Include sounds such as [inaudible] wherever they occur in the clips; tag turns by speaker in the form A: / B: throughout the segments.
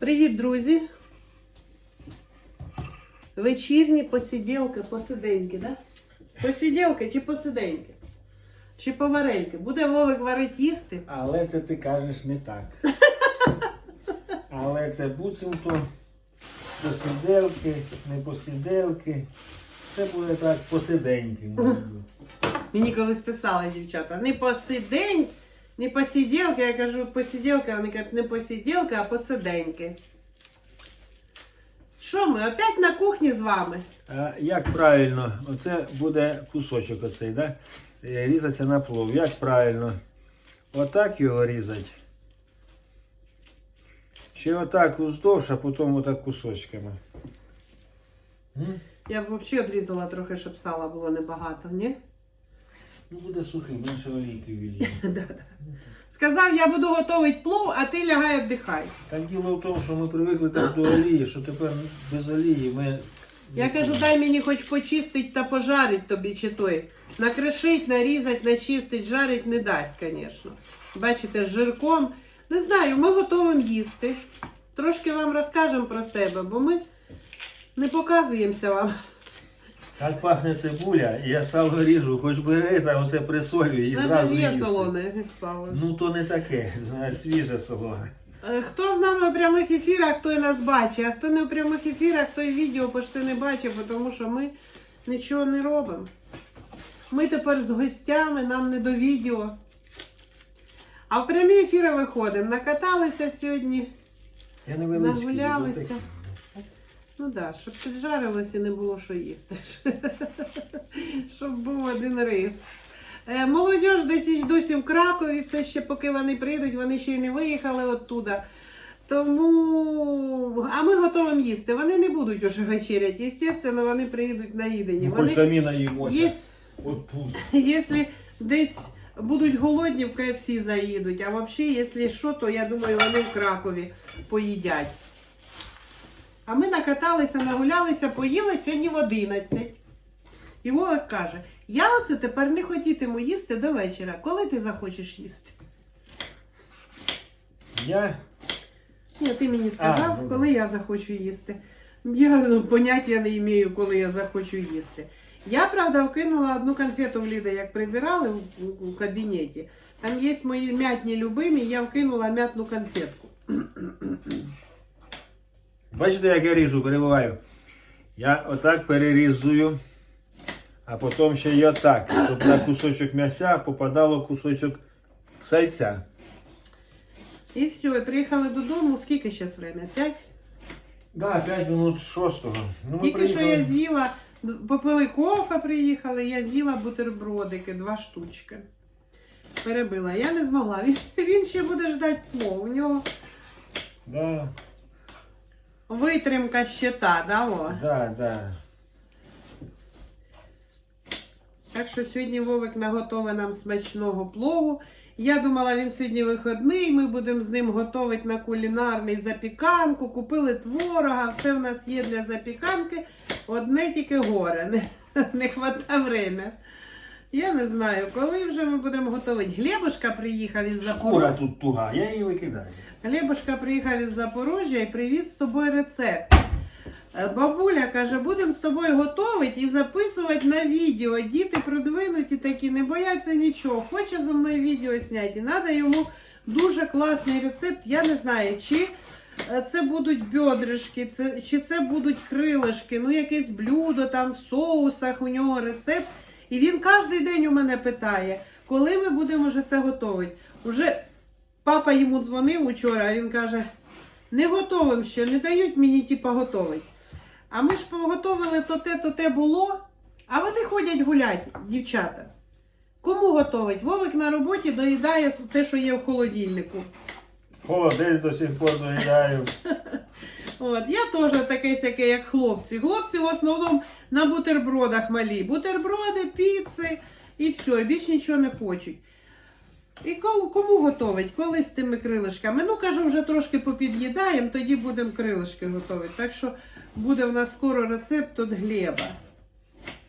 A: Привіт, друзі! Вечірні посиділки, посиденьки, да? Посиділки чи посиденьки? Чи повареньки? Буде Вовик варить їсти?
B: Але це ти кажеш не так. [laughs] Але це буцімто посиделки, не посиделки. Це буде так посиденьки.
A: Мені колись писали дівчата. Не посидень, не посиділки. Я кажу, посиділка, вони кажуть, не посиділка, а посиденьки. Що ми? Опять на кухні з вами?
B: А як правильно, оце буде кусочок оцей, да? Е, Різаться на плов. Як правильно? Отак його різати. Чи отак уздовж, а потім отак кусочками. М?
A: Я б взагалі відрізала трохи, щоб сала було небагато, ні?
B: Ну буде сухий, менше олійки.
A: Да-да. [laughs] Сказав, я буду готувати плов, а ти лягай віддихай.
B: Так діло в тому, що ми привикли так до олії, що тепер без олії ми.
A: Я кажу, дай мені хоч почистить та пожарить тобі чи той. Накришить, нарізать, начистить, жарить не дасть, звісно. Бачите, з жирком. Не знаю, ми готуємо їсти. Трошки вам розкажемо про себе, бо ми не показуємося вам.
B: Так пахне цибуля, і я сало ріжу, хоч бери, та оце присолюю і зразу
A: є солоне сало.
B: Ну то не таке, знаєш, свіже солоне.
A: Е, Хто з нами у прямих ефірах, той нас бачить, а хто не у прямих ефірах, той відео почти не бачить, бо тому що ми нічого не робимо. Ми тепер з гостями, нам не до відео. А в прямі ефіри виходимо. Накаталися сьогодні.
B: Я невеличкий.
A: Нагулялися.
B: отакий.
A: Ну так, да, щоб піджарилось і не було що їсти. [laughs] щоб був один рис. Е, молодіж десь досі в Кракові, це ще поки вони прийдуть, вони ще й не виїхали оттуда. Тому, а ми готовимо їсти. Вони не будуть уже вечеряти. Звісно, вони приїдуть наїдені.
B: Ну, хоч самі наїмося.
A: є, якщо десь будуть голодні, в КФС заїдуть. А взагалі, якщо що, то я думаю, вони в Кракові поїдять. А ми накаталися, нагулялися, поїли сьогодні в 11. І Вовик каже: я оце тепер не хотітиму їсти до вечора. Коли ти захочеш їсти?
B: Я
A: Ні, ти мені сказав,
B: ну,
A: коли я захочу їсти. Я ну, поняття не маю, коли я захочу їсти. Я, правда, вкинула одну конфету в Ліда, як прибирали в, у- у кабінеті. Там є мої м'ятні любимі, я вкинула м'ятну конфетку.
B: Бачите, як я ріжу, перебуваю. Я отак перерізую, а потім ще й отак, щоб на кусочок м'яса попадало кусочок сальця.
A: І все, і приїхали додому. Скільки зараз время? П'ять?
B: Да, 5 минут шостого. Ну, ми
A: Тільки що я з'їла, попили кофе, приїхали, я з'їла бутербродики, два штучки. Перебила. Я не змогла. Він, він ще буде ждати плов. У нього
B: Да,
A: витримка щита, да, о?
B: да, да.
A: Так що сьогодні Вовик наготовив нам смачного плову. Я думала, він сьогодні вихідний, ми будемо з ним готувати на кулінарний запіканку. Купили творога, все в нас є для запіканки. Одне тільки горе. [laughs] Не, не хватає время. Я не знаю, коли вже ми будемо готувати. Глебушка приїхав із
B: Шкура
A: Запорожжя.
B: тут туга, я її викидаю.
A: Глебушка приїхав із Запорожжя і привіз з собою рецепт. Е, Бабуля каже, будемо з тобою готувати і записувати на відео. Діти продвинуті такі, не бояться нічого. Хоче зі мною відео зняти. І треба йому дуже класний рецепт. Я не знаю, чи е, це будуть бьодришки, це, чи це будуть крилишки, ну якесь блюдо там в соусах, у нього рецепт. І він кожен день у мене питає, коли ми будемо вже це готувати. Уже папа йому дзвонив учора, а він каже, не готовим ще, не дають мені типа готовить. А ми ж поготовили то те, то те було, а вони ходять гулять, дівчата. Кому готовить? Вовик на роботі доїдає те, що є в холодильнику.
B: Холодець до сих пор доїдаю. [laughs]
A: От, я теж таке сяке, як хлопці. Хлопці в основному на бутербродах малі. Бутерброди, піци і все, і більш нічого не хочуть. І кому готовить? Коли з тими крилишками? Ну, кажу, вже трошки попід'їдаємо, тоді будемо крилишки готувати. Так що буде в нас скоро рецепт від Глеба.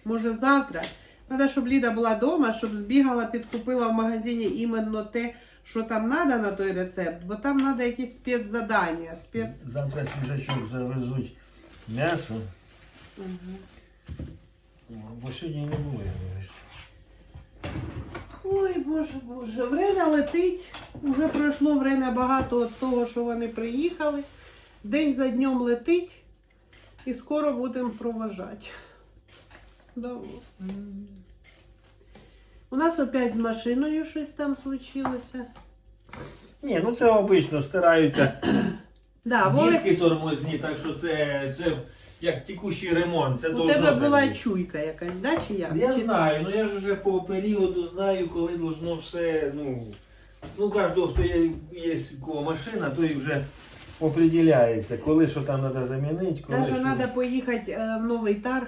A: Може завтра. Треба, щоб Ліда була вдома, щоб збігала, підкупила в магазині іменно те, що там треба на той рецепт, бо там треба якісь спецзадання. Спец...
B: Завтра свіжачок завезуть м'ясо,
A: Мгм.
B: бо сьогодні не було, я говорю.
A: Ой, боже, боже, время летить. Уже пройшло время багато від того, що вони приїхали. День за днем летить і скоро будемо проважати. Да. У нас опять з машиною щось там случилося.
B: Ні, ну це обично стираються [clears throat]
A: Да, Вовик,
B: диски тормозні, так що це, це як текущий ремонт. Це
A: у
B: должно
A: тебе
B: так
A: була
B: бути.
A: чуйка якась, да, чи як?
B: Я
A: Чи-
B: знаю, ну я ж вже по періоду знаю, коли должно все, ну, ну кожного, хто є, є у кого машина, той вже определяється, коли що там треба замінити, коли
A: Каже,
B: що...
A: треба поїхати е, в новий тарг.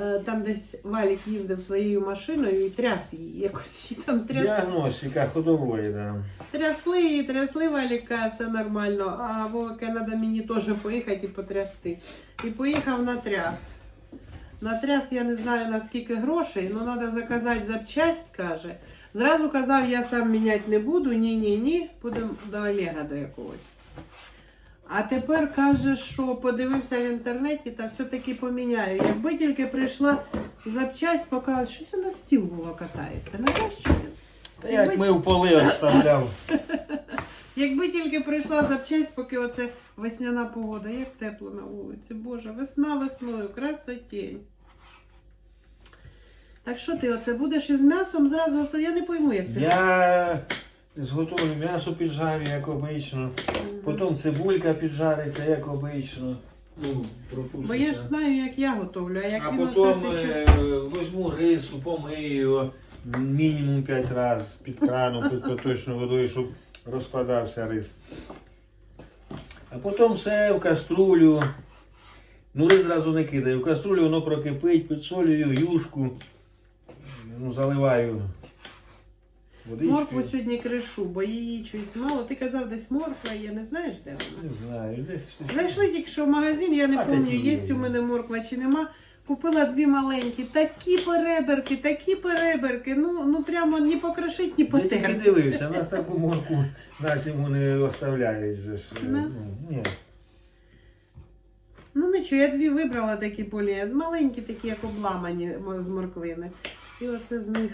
A: Е, Там десь Валік їздив своєю машиною і тряс її. Якось її там тряс...
B: Діагностика ходової, да.
A: трясли і трясли Валіка, все нормально. А Вовика треба мені теж поїхати і потрясти. І поїхав на тряс. На тряс я не знаю на скільки грошей, але треба заказати запчасть, каже. Зразу казав, я сам міняти не буду, ні, ні, ні, будемо до Олега до якогось. А тепер каже, що подивився в інтернеті та все-таки поміняю. Якби тільки прийшла запчасть, показує, що це на стіл було катається. Не знаєш, що?
B: Та як ми в поли оставляв. [laughs]
A: Якби тільки прийшла запчасть, поки оце весняна погода, як тепло на вулиці. Боже, весна весною, красотень. Так що ти оце будеш із м'ясом зразу оце, я не пойму, як ти.
B: Я зготовлю м'ясо піджарю, як обично. Потім цибулька піджариться, як обично. Ну,
A: Бо я ж знаю, як я готовлю, а як
B: А
A: він
B: потім
A: оце
B: е,
A: зараз...
B: візьму рису, помию його мінімум 5 разів під краном, під поточною водою, щоб розпадався рис. А потім все в каструлю. Ну, рис зразу не кидаю. В каструлю воно прокипить, підсолюю юшку. Ну, заливаю
A: Моркву
B: водичкою.
A: сьогодні кришу, бо її щось мало. Ти казав, десь морква є, не знаєш, де вона?
B: Не знаю, десь.
A: Зайшли тільки що в магазин, я не
B: А,
A: пам'ятаю, є
B: є.
A: у мене морква чи нема. Купила дві маленькі, такі переберки, такі переберки. Ну, ну прямо ні покрошить, ні
B: Я тільки
A: потерти.
B: дивився, нас таку морку нас йому не оставляють. Же ж.
A: Да?
B: Ну, ні.
A: Ну нічого, я дві вибрала такі полі, маленькі такі, як обламані мо- з морквини. І оце з них,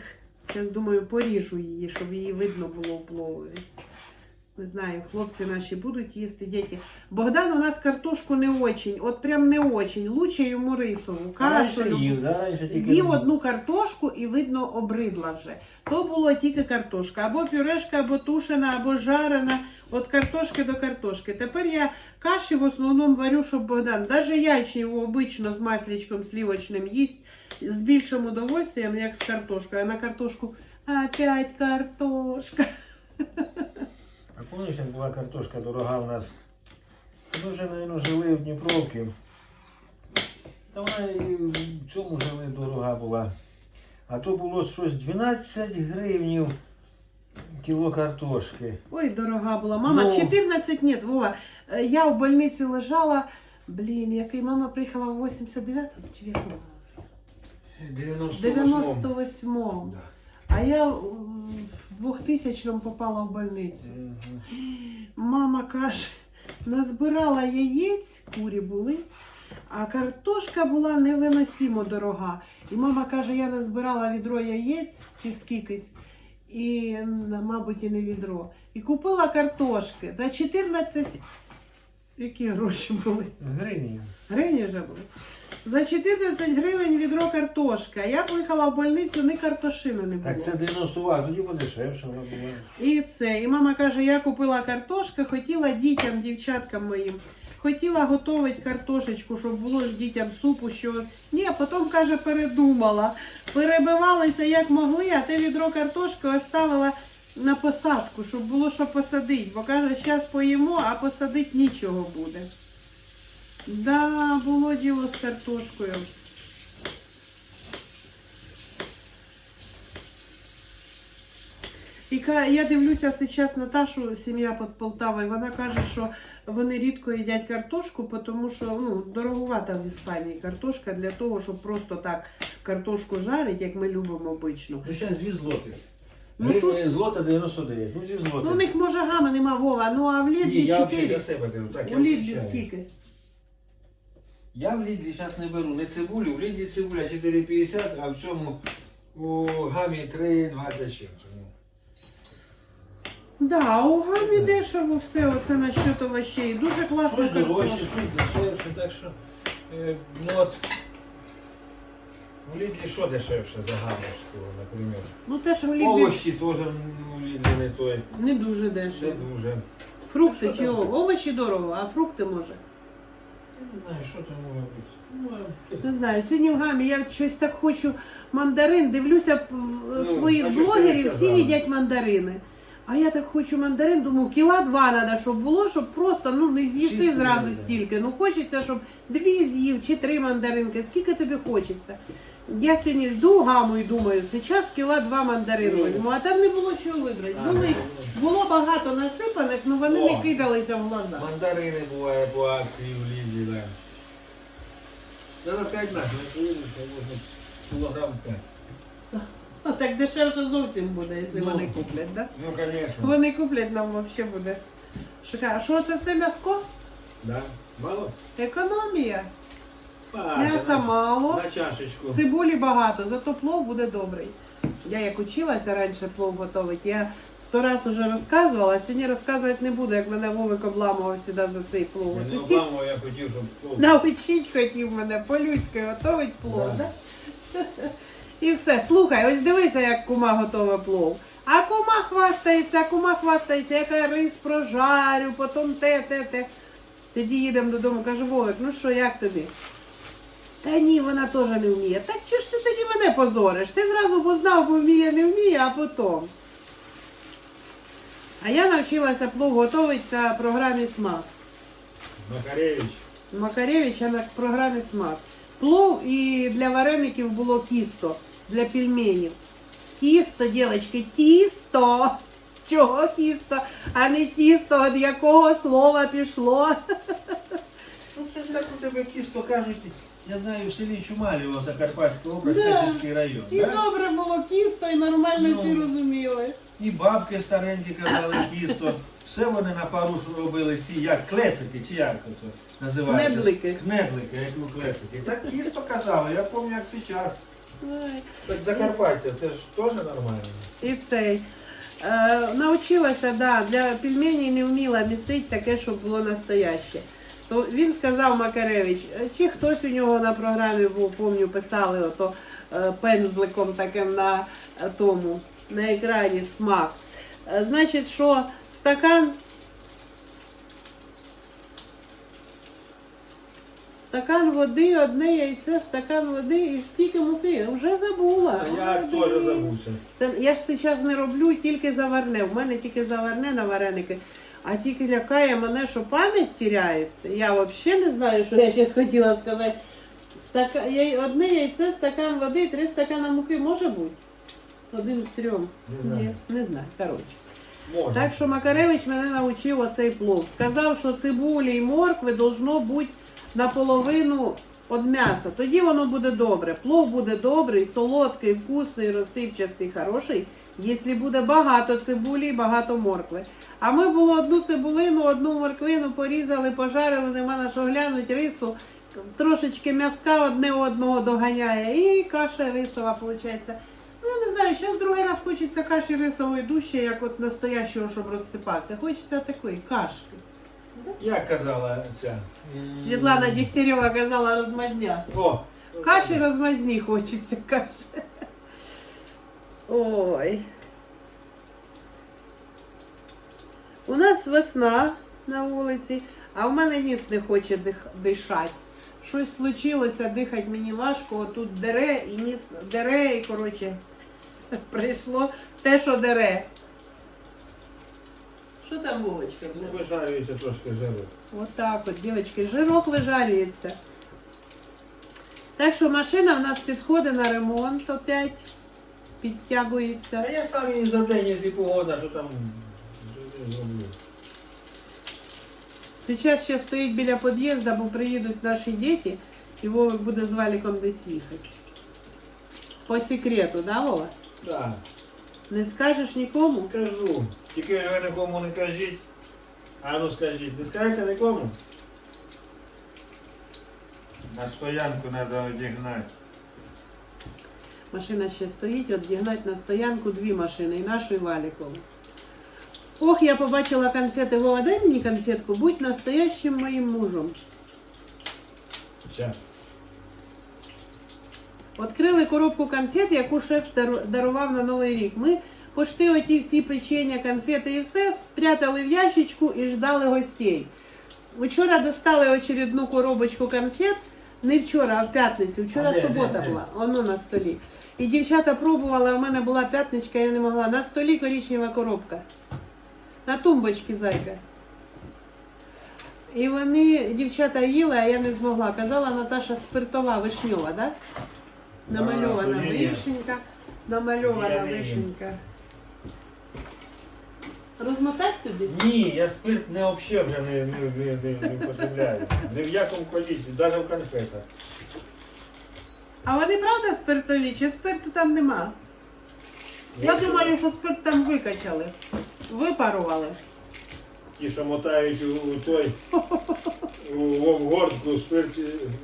A: зараз думаю, поріжу її, щоб її видно було в плові. Не знаю, хлопці наші будуть їсти, діти. Богдан у нас картошку не очень, от прям не очень. Лучше йому рисову, кашу.
B: Їв, да? Тільки
A: Їв одну картошку і видно обридла вже. То було тільки картошка. Або пюрешка, або тушена, або жарена. От картошки до картошки. Тепер я каші в основному варю, щоб Богдан. Навіть ячневу обично з масличком слівочним їсть з більшим удовольствием, як з картошкою. А на картошку опять картошка.
B: А пам'ятаєш, як була картошка дорога у нас? Ми вже, мабуть, жили в Дніпровці. Та вона і в цьому жили дорога була. А то було щось 12 гривнів кіло картошки.
A: Ой, дорога була. Мама,
B: Ну.
A: 14 нет, Вова. Е, Я в больниці лежала. Блін, який мама приїхала в 89-му чи в якому? 98-му.
B: Да.
A: А я в 2000-му попала в больницю.
B: Мгм.
A: Мама каже, назбирала яєць, курі були, а картошка була невиносимо дорога. І мама каже, я назбирала відро яєць чи скількись, і, м, мабуть, і не відро. І купила картошки за 14. Які гроші були?
B: Гривні.
A: Гривні вже були. За 14 гривень відро картошка. Я поїхала в больницю, ні картошини не було.
B: Так це 90 тоді подешевше вона була.
A: І це. І мама каже, я купила картошку, хотіла дітям, дівчаткам моїм, хотіла готувати картошечку, щоб було ж дітям супу, що. Ні, а потім каже, передумала. Перебивалися як могли, а те відро картошки оставила на посадку, щоб було що посадити. Бо каже, зараз поїмо, а посадити нічого буде. Да, було діло з картошкою. І я дивлюся зараз Наташу, сім'я під Полтавою, вона каже, що вони рідко їдять картошку, тому що ну, дороговата в Іспанії картошка для того, щоб просто так картошку жарити, як ми любимо обично.
B: Ну зараз 2 злотих.
A: Ну,
B: Гривня
A: тут-
B: злота 99. Ну, зі злота.
A: Ну, у них може гами нема Вова, ну а в
B: Ні,
A: Лідлі
B: я взагалі
A: 4.
B: для себе кажу. Так, я
A: У Лідлі скільки?
B: Я в Лідлі зараз не беру не цибулю, в Лідлі цибуля 4,50, а в цьому у гамі 3,26.
A: Да, у гамі дешево все, оце насчет овощей. Дуже класно
B: Щось дорожче,
A: картошка.
B: щось дешевше, так що. Е, ну от. У Лідлі що дешевше за гамі, наприклад?
A: Ну те, що в Лідлі
B: Овощі теж ну, у Лідлі не той.
A: не дуже
B: Не
A: дешево.
B: дуже.
A: Фрукти чи
B: там?
A: овочі дорого, а фрукти може.
B: Я не знаю, що там може бути. Ну, якесь-
A: Не знаю, сьогодні в гамі я щось так хочу мандарин. Дивлюся п-
B: Ну,
A: своїх
B: що ж ти
A: блогерів,
B: не
A: всі
B: сказала?
A: їдять мандарини. А я так хочу мандарин, думаю, кіла два треба, щоб було, щоб просто ну не з'їси
B: Чисто
A: зразу
B: мандарин.
A: стільки. Ну хочеться, щоб дві з'їв чи три мандаринки. Скільки тобі хочеться? Я сьогодні йду гаму і думаю, зараз кіла два мандарини.
B: Ну.
A: візьму. А там не було що вибрати. Були,
B: ну,
A: було багато насипаних, але вони
B: О.
A: не кидалися в глаза.
B: Мандарини буває по акції в Лідлі, да. Зараз 5 наших, не поїдуть, то можна кілограм 5.
A: А так дешевше зовсім буде, якщо
B: Ну.
A: вони куплять, так?
B: Ну, звісно.
A: Вони куплять нам взагалі буде. Шикарно. А що це все м'яско?
B: Да. Мало?
A: Економія. М'яса мало,
B: На чашечку.
A: цибулі багато, зато плов буде добрий. Я як училася раніше плов готувати, я сто раз уже розказувала, а сьогодні розказувати не буду, як мене Вовик обламував завжди за цей плов. От
B: не
A: усі
B: обламував, я хотів, щоб плов.
A: Научить хотів мене по-людськи готувати плов.
B: Да. [laughs]
A: І все. Слухай, ось дивися, як кума готова плов. А кума хвастається, кума хвастається, яка рис прожарю, потім те, те, те. Тоді їдемо додому, кажу, Вовик, ну що, як тобі? Та ні, вона теж не вміє. Так чи ж ти тоді мене позориш? Ти зразу познав, бо вміє, не вміє, а потім. А я навчилася плов готувати на програмі Смак.
B: Макаревич.
A: Макаревича на програмі Смак. Плов і для вареників було кісто, для пельменів. Тісто, дівчатки, тісто. Чого тісто? А не тісто, від якого слова пішло.
B: Ну це ж так у тебе кісто кажуть, я знаю, в селі Чумалєво, Закарпатська область,
A: Да.
B: Київський район.
A: І
B: да?
A: добре було кісто, і нормально
B: Ну.
A: всі розуміли.
B: І бабки старенькі казали кісто. Все вони на пару робили ці, як клецики, чи як це називається?
A: Кнедлики.
B: Кнедлики, як у клецики. Так кісто казали, я пам'ятаю, як зараз.
A: Ой.
B: Так Закарпаття, це ж теж нормально.
A: І цей. Е, навчилася, да, для пельменей не вміла місити таке, щоб було настояще. То він сказав Макаревич, е, чи хтось у нього на програмі був, помню, писали ото е, пензликом таким на е, тому, на екрані смак. Значить, що стакан. Стакан води, одне яйце, стакан води і скільки муки. Вже забула.
B: А я теж забувся.
A: це я ж зараз не роблю тільки заварне. У мене тільки заварне на вареники. А тільки лякає мене, що пам'ять тіряється. Я взагалі не знаю, що я зараз хотіла сказати. Стака... Одне яйце, стакан води, три стакана муки може бути? Один з трьох.
B: Не знаю.
A: Ні, не знаю. Коротше.
B: Можна.
A: Так що Макаревич мене навчив оцей плов. Сказав, що цибулі і моркви должно бути наполовину від м'яса. Тоді воно буде добре. Плов буде добрий, солодкий, вкусний, розсипчастий, хороший, якщо буде багато цибулі і багато моркви. А ми було одну цибулину, одну морквину порізали, пожарили, нема на що глянуть, рису, трошечки м'язка одне одного доганяє і каша рисова виходить. Ну, не знаю, зараз другий раз хочеться каші рисової дужче, як от настоящого, щоб розсипався. Хочеться такої кашки.
B: Як казала ця?
A: Світлана Дігтярьова казала розмазня.
B: О!
A: Каші розмазні хочеться каші. Ой. У нас весна на вулиці, а в мене ніс не хоче дих- дишати. Щось случилося, дихати мені важко, тут дере і ніс дере, і коротше, [laughs] прийшло те, що дере. Що там, Вовочка?
B: Ну, вижарюється трошки жирок.
A: Отак от, дівчатки, жирок вижарюється. Так що машина в нас підходить на ремонт опять, підтягується.
B: А я сам її за день, якщо погода, що там зроблю.
A: Зараз ще стоїть біля під'їзду, бо приїдуть наші діти, і Вовик буде з валіком десь їхати. По секрету, да, Вова?
B: Так.
A: Не скажеш нікому?
B: Кажу. Тільки ви нікому не кажіть. А ну скажіть, не скажете нікому? На стоянку треба одігнати.
A: Машина ще стоїть, одігнати на стоянку дві машини, і нашу, і валікову. Ох, я побачила конфети. Вова, дай мені конфетку, будь настоящим моїм мужем.
B: Сейчас.
A: Відкрили коробку конфет, яку шеф дару- дарував на Новий рік. Ми пошти оті всі печення, конфети і все спрятали в ящичку і ждали гостей. Вчора достали очередну коробочку конфет. Не вчора, а в п'ятницю. Вчора
B: А
A: субота була, воно на столі. І дівчата пробували, а в мене була п'ятничка, я не могла. На столі коричнева коробка. На тумбочці зайка. І вони, дівчата їли, а я не змогла. Казала Наташа спиртова вишньова, так? Да? Намальована вишенька, намальована вишенька. Розмотати тобі?
B: Ні, я спирт не взагалі вже не, не, не, не, не потребляю. Ні в якому колісі, навіть в конфетах.
A: А вони правда спиртові, чи спирту там нема? Я думаю, що спирт там викачали. Випарували.
B: Ті, що мотають у, у той [laughs] у, в гордку спирт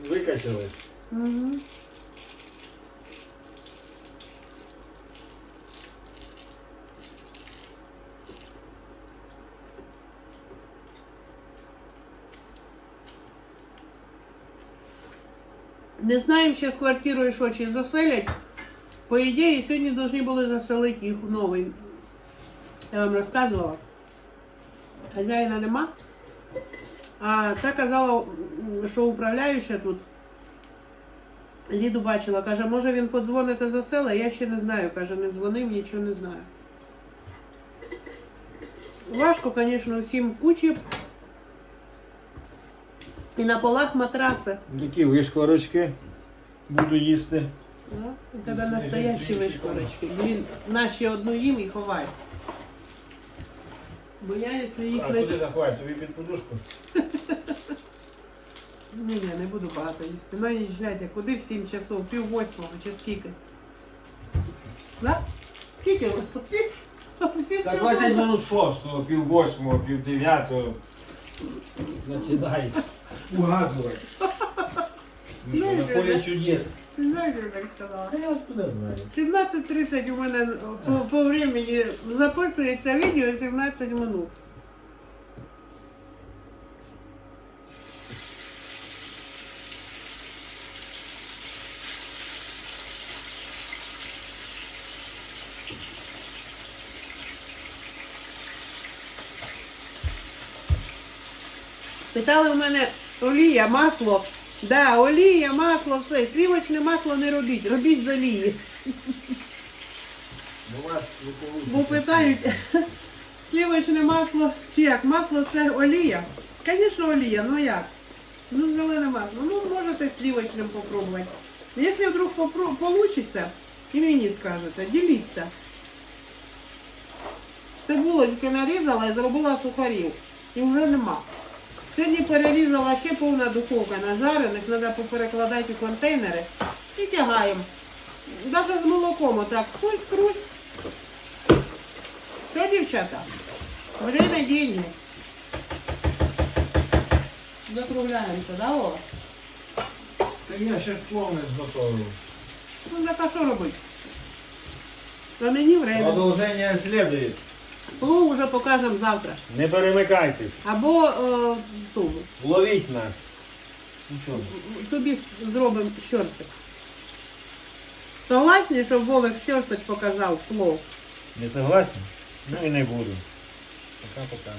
B: викачали.
A: Угу. Не знаємо ще з квартирою, що чи заселять. По ідеї, сьогодні повинні були заселити їх в новий. Я вам розказувала. Хазяїна нема. А та казала, що управляюча тут Ліду бачила, каже, може він подзвонити за села, я ще не знаю. Каже, не дзвонив, нічого не знаю. Важко, звісно, всім кучі. І на полах матраси.
B: Такі вишкварочки буду їсти.
A: Да? У тебе настоящі вишкорочки. Блін, наші одну їм і ховай. Бо я, якщо їх
B: А
A: не...
B: куди заховати? Тобі під подушку?
A: Ні, ні, не буду багато їсти. На ніч глядя, куди в 7 часов, пів восьмого чи скільки? Да? Скільки? Всі
B: Так
A: часов.
B: 20 минут шостого, пів восьмого, пів дев'ятого. Починаєш угадувати. Ну що, на полі чудес.
A: Ти знаєш, я так сказала?
B: А я откуда знаю?
A: 17.30 у мене по, по времени записується відео 17 минут. Питали в мене олія, масло. Да, олія, масло, все. Слівочне масло не робіть, робіть з олії. Бо питають, слівочне масло чи як? Масло це олія? Звісно, олія, ну як? Ну, зелене масло. Ну, можете слівочним попробувати. Якщо вдруг получиться, і мені скажете, діліться. Цибулочки нарізала і зробила сухарів. І вже нема. Сьогодні перерізала ще повна духовка нажарених, треба поперекладати у контейнери і тягаємо. Навіть з молоком отак. Хтось крусь. Що, дівчата? Время деньги. Закругляємося, да, Вова?
B: Так я ще повне зготовив.
A: Ну, так а що робити? А мені время.
B: Продовження слідує.
A: Плуг уже покажемо завтра.
B: Не перемикайтесь.
A: Або е, ту,
B: Ловіть нас. Нічого.
A: тобі зробимо щорстик. Согласні, щоб Вовик щорстик показав плов?
B: Не согласен? Ну і не буду. Пока-пока.